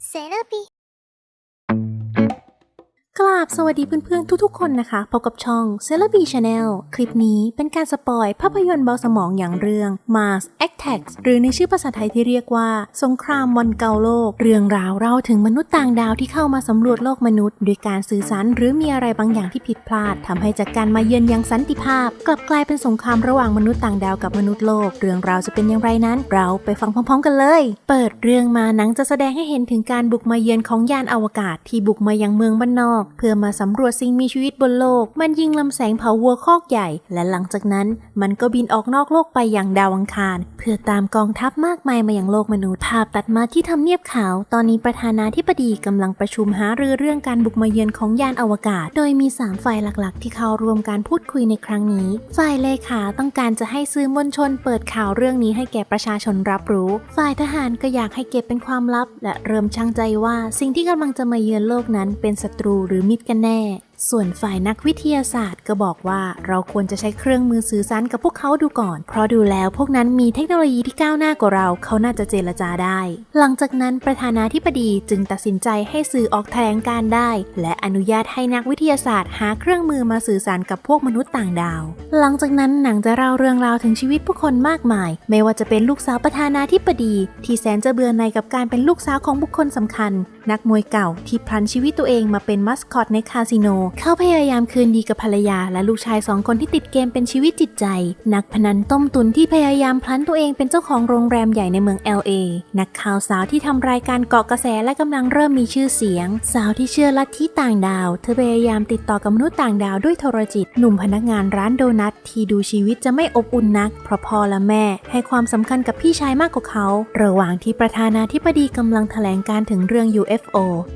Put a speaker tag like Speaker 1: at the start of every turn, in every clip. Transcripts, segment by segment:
Speaker 1: Therapy.
Speaker 2: กราบสวัสดีเพื่อนๆทุกๆคนนะคะพบกับช่อง c e l e b r y Channel คลิปนี้เป็นการสปอยภาพยนตร์เบาสมองอย่างเรื่อง Mars Attacks หรือในชื่อภาษาไทยที่เรียกว่า สงครามวันเกาโลก เรื่องราวเล่าถึงมนุษย์ต่างดาวที่เข้ามาสำรวจโลกมนุษย์ด้วยการสื่อสารหรือมีอะไรบางอย่างที่ผิดพลาดทำให้จากการมาเยือนอยังสันติภาพ กลับกลายเป็นสงครามระหว่างมนุษย์ต่างดาวกับมนุษย์โลก เรื่องราวจะเป็นอย่างไรนั้น เราไปฟังพร้อม ๆ กันเลย เปิดเรื่องมาหนังจะแสดงให้เห็นถึงการบุกมาเยือนของยานอวกาศที่บุกมายังเมืองบ้านนอกเพื่อมาสำรวจสิ่งมีชีวิตบนโลก มันยิงลำแสงเผาวัวคอกใหญ่ และหลังจากนั้น มันก็บินออกนอกโลกไปอยังดาวอังคาร เพื่อตามกองทัพมากมายมาอยังโลกมนุษย์ภาพตัดมาที่ทำเนียบขาว ตอนนี้ประธานาธิบดีกำลังประชุมหารือเรื่องการบุกมาเยือนของยานอวกาศ โดยมี 3 ฝ่ายหลักๆ ที่เข้าร่วมการพูดคุยในครั้งนี้ ฝ่ายเลขาต้องการจะให้สื่อมวลชนเปิดข่าวเรื่องนี้ให้แก่ประชาชนรับรู้ ฝ่ายทหารก็อยากให้เก็บเป็นความลับ และเริ่มช่างใจว่าสิ่งที่กำลังจะมาเยือนโลกนั้นเป็นศัตรูหรือมิตรกันแน่ ส่วนฝ่ายนักวิทยาศาสตร์ก็บอกว่าเราควรจะใช้เครื่องมือสื่อสารกับพวกเขาดูก่อน เพราะดูแล้วพวกนั้นมีเทคโนโลยีที่ก้าวหน้ากว่าเรา เขาน่าจะเจรจาได้ หลังจากนั้นประธานาธิบดีจึงตัดสินใจให้สื่อออกแถลงการได้ และอนุญาตให้นักวิทยาศาสตร์หาเครื่องมือมาสื่อสารกับพวกมนุษย์ต่างดาว หลังจากนั้นหนังจะเล่าเรื่องราวถึงชีวิตผู้คนมากมาย ไม่ว่าจะเป็นลูกสาวประธานาธิบดี ที่แสนจะเบื่อหน่ายกับการเป็นลูกสาวของบุคคลสำคัญนักมวยเก่าที่พลันชีวิตตัวเองมาเป็นมัสคอตในคาสิโน เขาพยายามคืนดีกับภรรยาและลูกชายสองคนที่ติดเกมเป็นชีวิตจิตใจ นักพนันต้มตุนที่พยายามพลันตัวเองเป็นเจ้าของโรงแรมใหญ่ในเมือง LA นักข่าวสาวที่ทำรายการเกาะกระแสและกำลังเริ่มมีชื่อเสียง สาวที่เชื่อลัทธิต่างดาว เธอพยายามติดต่อกับมนุษย์ต่างดาวด้วยโทรจิต หนุ่มพนักงานร้านโดนัทที่ดูชีวิตจะไม่อบอุ่นนักเพราะพ่อและแม่ ให้ความสำคัญกับพี่ชายมากกว่าเขา ระหว่างที่ประธานาธิบดีกำลังแถลงการถึงเรื่อง UFO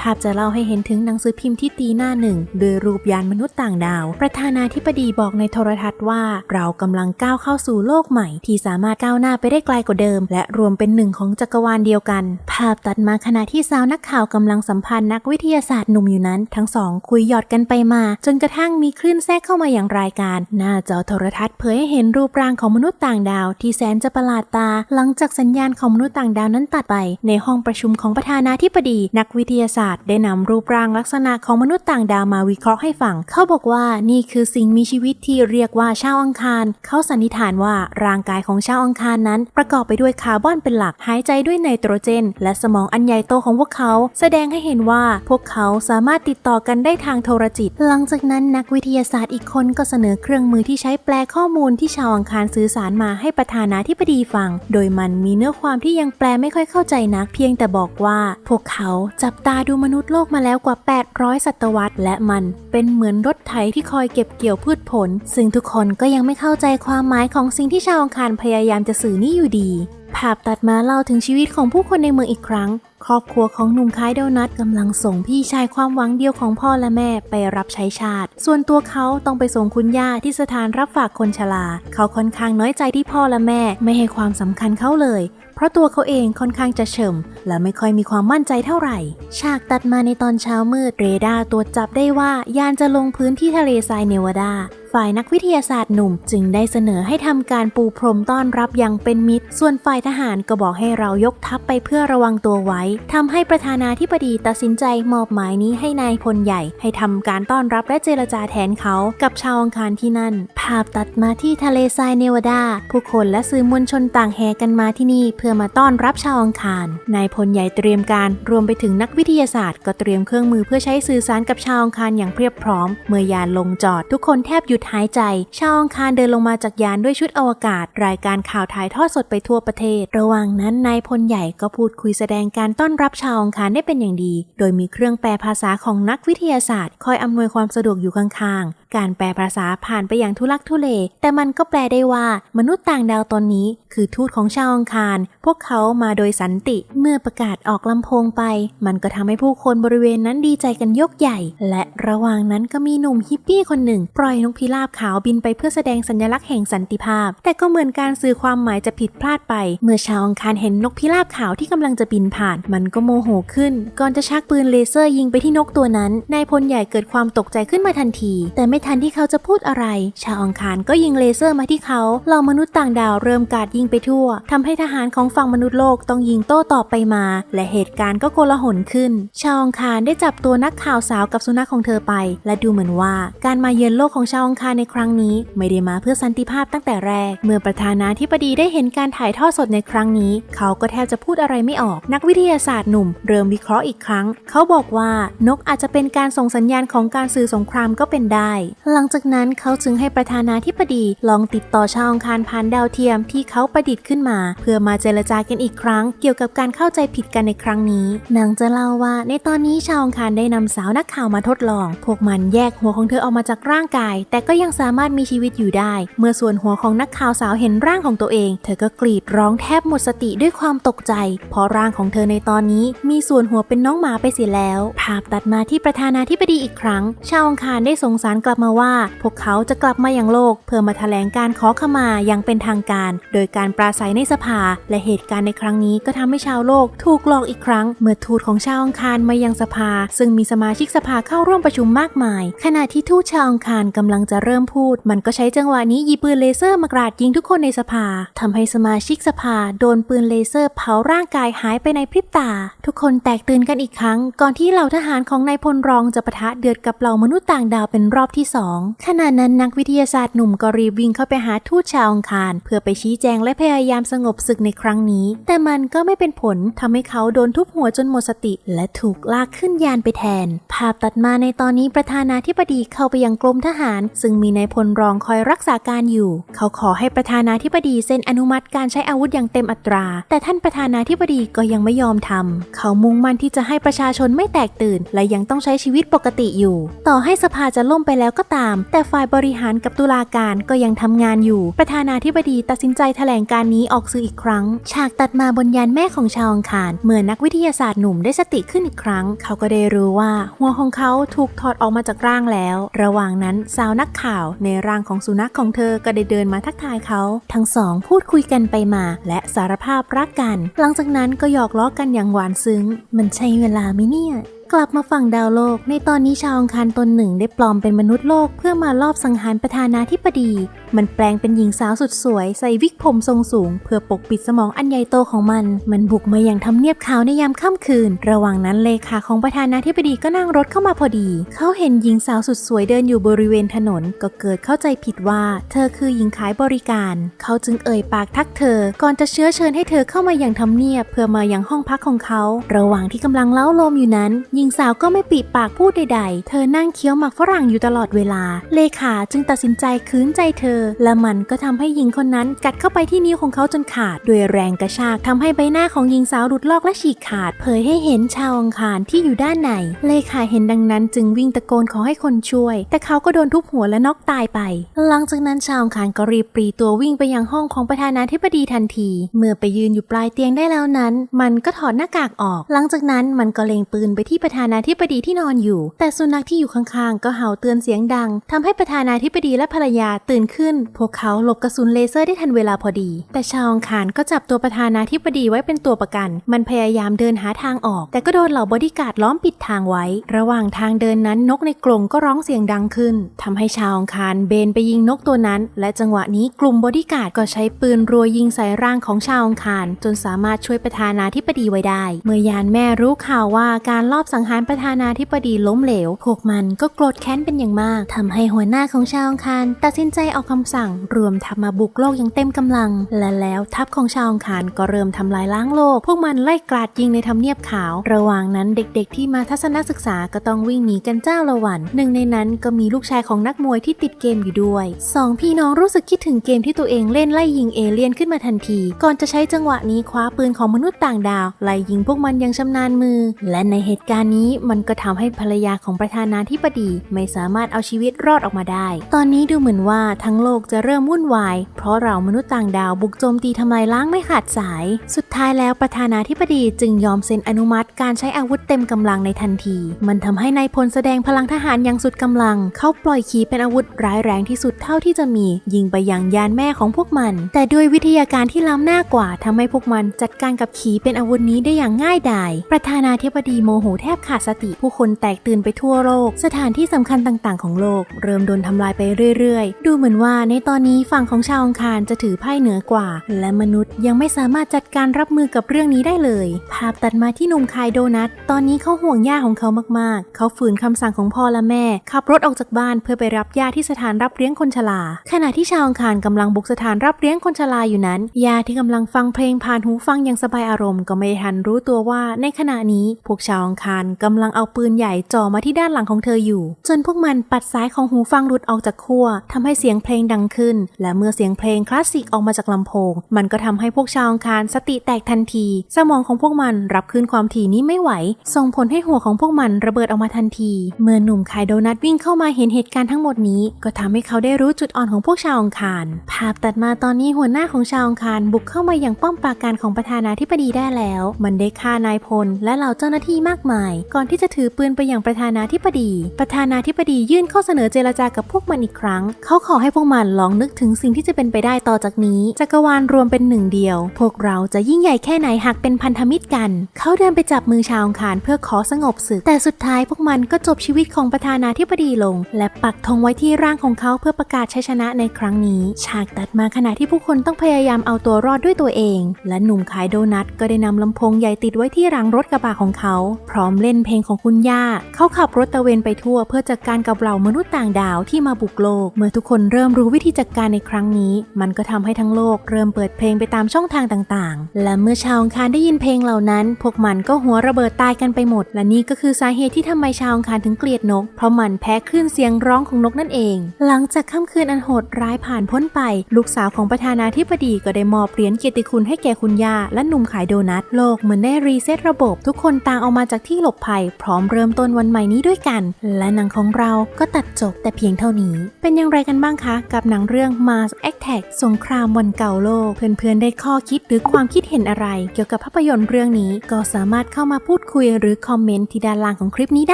Speaker 2: ภาพจะเล่าให้เห็นถึงหนังสือพิมพ์ที่ตีหน้าหนึ่งโดยรูปยานมนุษย์ต่างดาว ประธานาธิบดีบอกในโทรทัศน์ว่า เรากำลังก้าวเข้าสู่โลกใหม่ ที่สามารถก้าวหน้าไปได้ไกลกว่าเดิม และรวมเป็นหนึ่งของจักรวาลเดียวกัน ภาพตัดมาขณะที่สาวนักข่าวกำลังสัมพันธ์นักวิทยาศาสตร์หนุ่มอยู่นั้น ทั้งสองคุยหยอดกันไปมา จนกระทั่งมีคลื่นแทรกเข้ามาอย่างรายการ หน้าจอโทรทัศน์เผยให้เห็นรูปร่างของมนุษย์ต่างดาว ที่แสนจะประหลาดตา หลังจากสัญญาณของมนุษย์ต่างดาวนั้นตัดไป ในห้องประชุมของประธานาธิบดีนักวิทยาศาสตร์ได้นำรูปร่างลักษณะของมนุษย์ต่างดาวมาวิเคราะห์ให้ฟัง เขาบอกว่านี่คือสิ่งมีชีวิตที่เรียกว่าชาวอังคาร เขาสันนิษฐานว่าร่างกายของชาวอังคารนั้น ประกอบไปด้วยคาร์บอนเป็นหลัก หายใจด้วยไนโตรเจน และสมองอันใหญ่โตของพวกเขา แสดงให้เห็นว่าพวกเขาสามารถติดต่อกันได้ทางโทรจิต หลังจากนั้นนักวิทยาศาสตร์อีกคนก็เสนอเครื่องมือที่ใช้แปลข้อมูลที่ชาวอังคารสื่อสารมาให้ประธานาธิบดีฟัง โดยมันมีเนื้อความที่ยังแปลไม่ค่อยเข้าใจนักเพียงแต่บอกว่าพวกเขาจับตาดูมนุษย์โลกมาแล้วกว่า 800 ศตวรรษ และมันเป็นเหมือนรถไถที่คอยเก็บเกี่ยวพืชผล ซึ่งทุกคนก็ยังไม่เข้าใจความหมายของสิ่งที่ชาวอังคารพยายามจะสื่อนี่อยู่ดี ภาพตัดมาเล่าถึงชีวิตของผู้คนในเมืองอีกครั้ง ครอบครัวของหนุ่มขายโดนัทกำลังส่งพี่ชายความหวังเดียวของพ่อและแม่ไปรับใช้ชาติ ส่วนตัวเขาต้องไปส่งคุณย่าที่สถานรับฝากคนชรา เขาค่อนข้างน้อยใจที่พ่อและแม่ไม่ให้ความสำคัญเขาเลย เพราะตัวเขาเองค่อนข้างจะเฉมและไม่ค่อยมีความมั่นใจเท่าไหร่ ฉากตัดมาในตอนเช้ามืดเรดาร์ตรวจจับได้ว่ายานจะลงพื้นที่ทะเลทรายเนวาดาฝ่ายนักวิทยาศาสตร์หนุ่ม จึงได้เสนอให้ทำการปูพรมต้อนรับอย่างเป็นมิตร ส่วนฝ่ายทหารก็บอกให้เรายกทัพไปเพื่อระวังตัวไว้ทำให้ประธานาธิบดีตัดสินใจมอบหมายนี้ให้นายพลใหญ่ ให้ทำการต้อนรับและเจรจาแทนเขา กับชาวอังคารที่นั่น ภาพตัดมาที่ทะเลทรายเนวาดา ผู้คนและสื่อมวลชนต่างแห่กันมาที่นี่ เพื่อมาต้อนรับชาวอังคารนายพลใหญ่เตรียมการรวมไปถึงนักวิทยาศาสตร์ก็เตรียมเครื่องมือเพื่อใช้สื่อสารกับชาวอังคารอย่างเพียบพร้อม เมื่อยานลงจอดทุกคนแทบหยุดหายใจ ชาวอังคารเดินลงมาจากยานด้วยชุดอวกาศ รายการข่าวถ่ายทอดสดไปทั่วประเทศ ระหว่างนั้นนายพลใหญ่ก็พูดคุยแสดงการต้อนรับชาวอังคารได้เป็นอย่างดี โดยมีเครื่องแปลภาษาของนักวิทยาศาสตร์ คอยอำนวยความสะดวกอยู่ข้างๆการแปลภาษาผ่านไปอย่างทุลักทุเล แต่มันก็แปลได้ว่ามนุษย์ต่างดาวตนนี้ คือทูตของชาวอังคาร พวกเขามาโดยสันติ เมื่อประกาศออกลำโพงไป มันก็ทำให้ผู้คนบริเวณนั้นดีใจกันยกใหญ่ และระหว่างนั้นก็มีหนุ่มฮิปปี้คนหนึ่ง ปล่อยนกพิราบขาวบินไปเพื่อแสดงสัญลักษณ์แห่งสันติภาพ แต่ก็เหมือนการสื่อความหมายจะผิดพลาดไป เมื่อชาวอังคารเห็นนกพิราบขาวที่กำลังจะบินผ่าน มันก็โมโหขึ้น ก่อนจะชักปืนเลเซอร์ยิงไปที่นกตัวนั้นนายพลใหญ่เกิดความตกใจขึ้นมาทันที แต่ไม่ไม่ทันที่เขาจะพูดอะไร ชาวอังคารก็ยิงเลเซอร์มาที่เขาเหล่ามนุษย์ต่างดาวเริ่มกาดยิงไปทั่วทำให้ทหารของฝั่งมนุษย์โลกต้องยิงโต้ตอบไปมา และเหตุการณ์ก็โกลาหลขึ้น ชาวอังคารได้จับตัวนักข่าวสาวกับสุนัขของเธอไป และดูเหมือนว่า การมาเยือนโลกของชาวอังคารในครั้งนี้ ไม่ได้มาเพื่อสันติภาพตั้งแต่แรก เมื่อประธานาธิบดีได้เห็นการถ่ายทอดสดในครั้งนี้ เขาก็แทบจะพูดอะไรไม่ออก นักวิทยาศาสตร์หนุ่ม เริ่มวิเคราะห์อีกครั้ง เขาบอกว่านกอาจจะเป็นการส่งสัญญาณของการสื่อสงครามก็เป็นได้หลังจากนั้นเขาจึงให้ประธานาธิบดีลองติดต่อชาวอังคารผ่านดาวเทียมที่เขาประดิษฐ์ขึ้นมา เพื่อมาเจรจากันอีกครั้ง เกี่ยวกับการเข้าใจผิดกันในครั้งนี้นางจะเล่าว่าในตอนนี้ชาวอังคารได้นำสาวนักข่าวมาทดลอง พวกมันแยกหัวของเธอออกมาจากร่างกาย แต่ก็ยังสามารถมีชีวิตอยู่ได้ เมื่อส่วนหัวของนักข่าวสาวเห็นร่างของตัวเอง เธอก็กรีดร้องแทบหมดสติด้วยความตกใจ เพราะร่างของเธอในตอนนี้ มีส่วนหัวเป็นน้องหมาไปเสียแล้ว ภาพตัดมาที่ประธานาธิบดีอีกครั้ง ชาวอังคารได้ส่งสารกลับมาว่า พวกเขาจะกลับมาอย่างโลก เพื่อมาแถลงการขอขมาอย่างเป็นทางการ โดยการปราศัยในสภา และเหตุการณ์ในครั้งนี้ก็ทำให้ชาวโลกถูกหลอกอีกครั้ง เมื่อทูตของชาวอังคารมายังสภา ซึ่งมีสมาชิกสภาเข้าร่วมประชุมมากมาย ขณะที่ทูตชาวอังคารกำลังจะเริ่มพูด มันก็ใช้จังหวะนี้ยิงปืนเลเซอร์มากราดยิงทุกคนในสภาทำให้สมาชิกสภา โดนปืนเลเซอร์เผาร่างกายหายไปในพริบตา ทุกคนแตกตื่นกันอีกครั้ง ก่อนที่เหล่าทหารของนายพลรองจะปะทะเดือดกับเหล่ามนุษย์ต่างดาวเป็นรอบที่สองขณะนั้นนักวิทยาศาสตร์หนุ่มก็รีบวิ่งเข้าไปหาทูตชาวอังคาร เพื่อไปชี้แจงและพยายามสงบศึกในครั้งนี้ แต่มันก็ไม่เป็นผลทำให้เขาโดนทุบหัวจนหมดสติ และถูกลากขึ้นยานไปแทน ภาพตัดมาในตอนนี้ประธานาธิบดีเข้าไปยังกรมทหาร ซึ่งมีนายพลรองคอยรักษาการอยู่ เขาขอให้ประธานาธิบดีเซ็นอนุมัติการใช้อาวุธอย่างเต็มอัตรา แต่ท่านประธานาธิบดีก็ยังไม่ยอมทำเขามุ่งมั่นที่จะให้ประชาชนไม่แตกตื่น และยังต้องใช้ชีวิตปกติอยู่ ต่อให้สภาจะล่มไปแล้วก็ตาม แต่ฝ่ายบริหารกับตุลาการก็ยังทำงานอยู่ ประธานาธิบดีตัดสินใจแถลงการนี้ออกสื่ออีกครั้ง ฉากตัดมาบนยานแม่ของชาวอังคาร เมื่อนักวิทยาศาสตร์หนุ่มได้สติขึ้นอีกครั้ง เขาก็ได้รู้ว่า หัวของเขาถูกถอดออกมาจากร่างแล้ว ระหว่างนั้นสาวนักข่าวในร่างของสุนัขของเธอก็ได้เดินมาทักทายเขา ทั้งสองพูดคุยกันไปมา และสารภาพรักกัน หลังจากนั้นก็หยอกล้อกันอย่างหวานซึ้ง มันใช่เวลาไหมเนี่ย กลับมาฝั่งดาวโลก ในตอนนี้ชาวอังคารตนหนึ่งได้ปลอมเป็นมนุษย์โลกเพื่อมาลอบสังหารประธานาธิบดี มันแปลงเป็นหญิงสาวสุดสวย ใส่วิกผมทรงสูง เพื่อปกปิดสมองอันใหญ่โตของมัน มันบุกมาอย่างทำเนียบขาวในยามค่ำคืน ระหว่างนั้นเลขาของประธานาธิบดีก็นั่งรถเข้ามาพอดี เขาเห็นหญิงสาวสุดสวยเดินอยู่บริเวณถนน ก็เกิดเข้าใจผิดว่า เธอคือหญิงขายบริการ เขาจึงเอ่ยปากทักเธอ ก่อนจะเชื้อเชิญให้เธอเข้ามาอย่างทำเนียบ เพื่อมาอย่างห้องพักของเขา ระหว่างที่กำลังเล้าโลมอยู่นั้นหญิงสาวก็ไม่ปิดปากพูดใดๆ เธอนั่งเคี้ยวหมักฝรั่งอยู่ตลอดเวลา เลขาจึงตัดสินใจคืนใจเธอ และมันก็ทำให้หญิงคนนั้นกัดเข้าไปที่นิ้วของเขาจนขาดด้วยแรงกระชากทำให้ใบหน้าของหญิงสาวหลุดลอกและฉีกขาด เผยให้เห็นชาวอังคารที่อยู่ด้านใน เลขาเห็นดังนั้นจึงวิ่งตะโกนขอให้คนช่วย แต่เขาก็โดนทุบหัวและน็อกตายไป หลังจากนั้นชาวอังคารก็รีบปรีตัววิ่งไปยังห้องของประธานาธิบดีทันที เมื่อไปยืนอยู่ปลายเตียงได้แล้วนั้น มันก็ถอดหน้ากากออก หลังจากนั้นมันก็เล็งปืนไปที่ประธานาธิบดีที่นอนอยู่ แต่สุนัขที่อยู่ข้างๆ ก็เห่าเตือนเสียงดังทำให้ประธานาธิบดีและภรรยาตื่นขึ้น พวกเขาหลบกระสุนเลเซอร์ได้ทันเวลาพอดี แต่ชาวองคารก็จับตัวประธานาธิบดีไว้เป็นตัวประกัน มันพยายามเดินหาทางออก แต่ก็โดนเหล่าบอดี้การ์ดล้อมปิดทางไว้ ระหว่างทางเดินนั้นนกในกรงก็ร้องเสียงดังขึ้นทำให้ชาวองคารเบนไปยิงนกตัวนั้น และจังหวะนี้กลุ่มบอดี้การ์ดก็ใช้ปืนรัวยิงใส่ร่างของชาวองคารจนสามารถช่วยประธานาธิบดีไว้ได้ เมื่อยานแม่รู้ข่าวว่าการลอบสังหารประธานาธิบดีล้มเหลว พวกมันก็โกรธแค้นเป็นอย่างมากทำให้หัวหน้าของชาวอังคารตัดสินใจออกคำสั่ง รวมทัพมาบุกโลกอย่างเต็มกำลัง และแล้วทัพของชาวอังคารก็เริ่มทำลายล้างโลก พวกมันไล่กราดยิงในทำเนียบขาว ระหว่างนั้นเด็กๆ ที่มาทัศนศึกษาก็ต้องวิ่งหนีกันเจ้าละวัน หนึ่งในนั้นก็มีลูกชายของนักมวยที่ติดเกมอยู่ด้วยสองพี่น้องรู้สึกคิดถึงเกมที่ตัวเองเล่นไล่ยิงเอเลี่ยนขึ้นมาทันที ก่อนจะใช้จังหวะนี้คว้าปืนของมนุษย์ต่างดาวไล่ยิงพวกมันอย่างชำนาญมือ และในเหตุการณ์นี้มันก็ทำให้ภรรยาของประธานาธิบดีไม่สามารถเอาชีวิตรอดออกมาได้ ตอนนี้ดูเหมือนว่าทั้งโลกจะเริ่มวุ่นวาย เพราะเรามนุษย์ต่างดาวบุกโจมตีทำลายล้างไม่ขาดสาย สุดท้ายแล้วประธานาธิบดีจึงยอมเซ็นอนุมัติการใช้อาวุธเต็มกำลังในทันที มันทำให้นายพลแสดงพลังทหารอย่างสุดกำลัง เขาปล่อยขีเป็นอาวุธร้ายแรงที่สุดเท่าที่จะมี ยิงไปยังยานแม่ของพวกมัน แต่ด้วยวิทยาการที่ล้ำหน้ากว่าทำให้พวกมันจัดการกับขีเป็นอาวุธนี้ได้อย่างง่ายดาย ประธานาธิบดีโมโหแทบบขาดสติผู้คนแตกตื่นไปทั่วโลก สถานที่สำคัญต่างๆ ของโลก เริ่มโดนทำลายไปเรื่อยๆ ดูเหมือนว่าในตอนนี้ฝั่งของชาวอังคารจะถือไพ่เหนือกว่า และมนุษย์ยังไม่สามารถจัดการรับมือกับเรื่องนี้ได้เลย ภาพตัดมาที่หนุ่มขายโดนัท ตอนนี้เขาห่วงย่าของเขามากๆ เขาฝืนคำสั่งของพ่อและแม่ ขับรถออกจากบ้านเพื่อไปรับย่าที่สถานรับเลี้ยงคนชรา ขณะที่ชาวอังคารกำลังบุกสถานรับเลี้ยงคนชราอยู่นั้น ย่าที่กำลังฟังเพลงผ่านหูฟังอย่างสบายอารมณ์ก็ไม่ทันรู้ตัวว่าในขณะนี้พวกชาวอังคารกำลังเอาปืนใหญ่จ่อมาที่ด้านหลังของเธออยู่ จนพวกมันปัดสายของหูฟังหลุดออกจากขั้วทำให้เสียงเพลงดังขึ้น และเมื่อเสียงเพลงคลาสสิกออกมาจากลำโพง มันก็ทำให้พวกชาวอังคารสติแตกทันที สมองของพวกมันรับขึ้นความถี่นี้ไม่ไหว ส่งผลให้หัวของพวกมันระเบิดออกมาทันที เมื่อหนุ่มขายโดนัทวิ่งเข้ามาเห็นเหตุการณ์ทั้งหมดนี้ ก็ทำให้เขาได้รู้จุดอ่อนของพวกชาวอังคาร ภาพตัดมาตอนนี้หัวหน้าของชาวอังคารบุกเข้ามาอย่างป้อมปราการของประธานาธิบดีได้แล้ว มันได้ฆ่านายพลและเหล่าเจ้าหน้าที่มากมายก่อนที่จะถือปืนไปอย่างประธานาธิบดี ประธานาธิบดียื่นข้อเสนอเจรจากับพวกมันอีกครั้ง เขาขอให้พวกมันลองนึกถึงสิ่งที่จะเป็นไปได้ต่อจากนี้จักรวาลรวมเป็นหนึ่งเดียว พวกเราจะยิ่งใหญ่แค่ไหนหากเป็นพันธมิตรกัน เขาเดินไปจับมือชาวอังคารเพื่อขอสงบศึก แต่สุดท้ายพวกมันก็จบชีวิตของประธานาธิบดีลง และปักธงไว้ที่ร่างของเขาเพื่อประกาศชัยชนะในครั้งนี้ ฉากตัดมาขณะที่ผู้คนต้องพยายามเอาตัวรอดด้วยตัวเอง และหนุ่มขายโดนัทก็ได้นำลำโพงใหญ่ติดไว้ที่หลังรถกระบะของเขา พร้อมเล่นเพลงของคุณย่า เขาขับรถตะเวนไปทั่ว เพื่อจัดการกับเหล่ามนุษย์ต่างดาวที่มาบุกโลก เมื่อทุกคนเริ่มรู้วิธีจัดการในครั้งนี้ มันก็ทำให้ทั้งโลกเริ่มเปิดเพลงไปตามช่องทางต่างๆ และเมื่อชาวอังคารได้ยินเพลงเหล่านั้น พวกมันก็หัวระเบิดตายกันไปหมด และนี่ก็คือสาเหตุที่ทำไมชาวอังคารถึงเกลียดนก เพราะมันแพ้คลื่นเสียงร้องของนกนั่นเอง หลังจากค่ำคืนอันโหดร้ายผ่านพ้นไป ลูกสาวของประธานาธิบดีก็ได้มอบเหรียญเกียรติคุณให้แก่คุณย่าและหนุ่มขายโดนัท โลกเหมือนได้รีเซ็ตระบบ ทุกคนต่างออกมาจากที่หลบภัยพร้อมเริ่มต้นวันใหม่นี้ด้วยกัน และหนังของเราก็ตัดจบแต่เพียงเท่านี้ เป็นอย่างไรกันบ้างคะ กับหนังเรื่อง Mars Attack สงครามวันเก่าโลก เพื่อนๆได้ข้อคิดหรือความคิดเห็นอะไร เกี่ยวกับภาพยนตร์เรื่องนี้ก็สามารถเข้ามาพูดคุยหรือคอมเมนต์ที่ด้านล่างของคลิปนี้ไ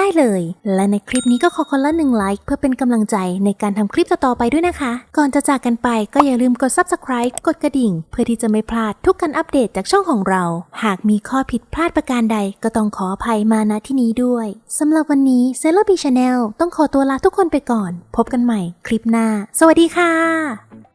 Speaker 2: ด้เลย และในคลิปนี้ก็ขอคนละหนึ่งไลค์เพื่อเป็นกำลังใจในการทำคลิปต่อๆไปด้วยนะคะ ก่อนจะจากกันไปก็อย่าลืมกด subscribe กดกระดิ่ง เพื่อที่จะไม่พลาดทุกการอัปเดตจากช่องของเรา หากมีข้อผิดพลาดประการใดก็ต้องขออภัยมาณที่นี้ด้วยสำหรับวันนี้ c e l l b Channel ต้องขอตัวลาทุกคนไปก่อน พบกันใหม่คลิปหน้า สวัสดีค่ะ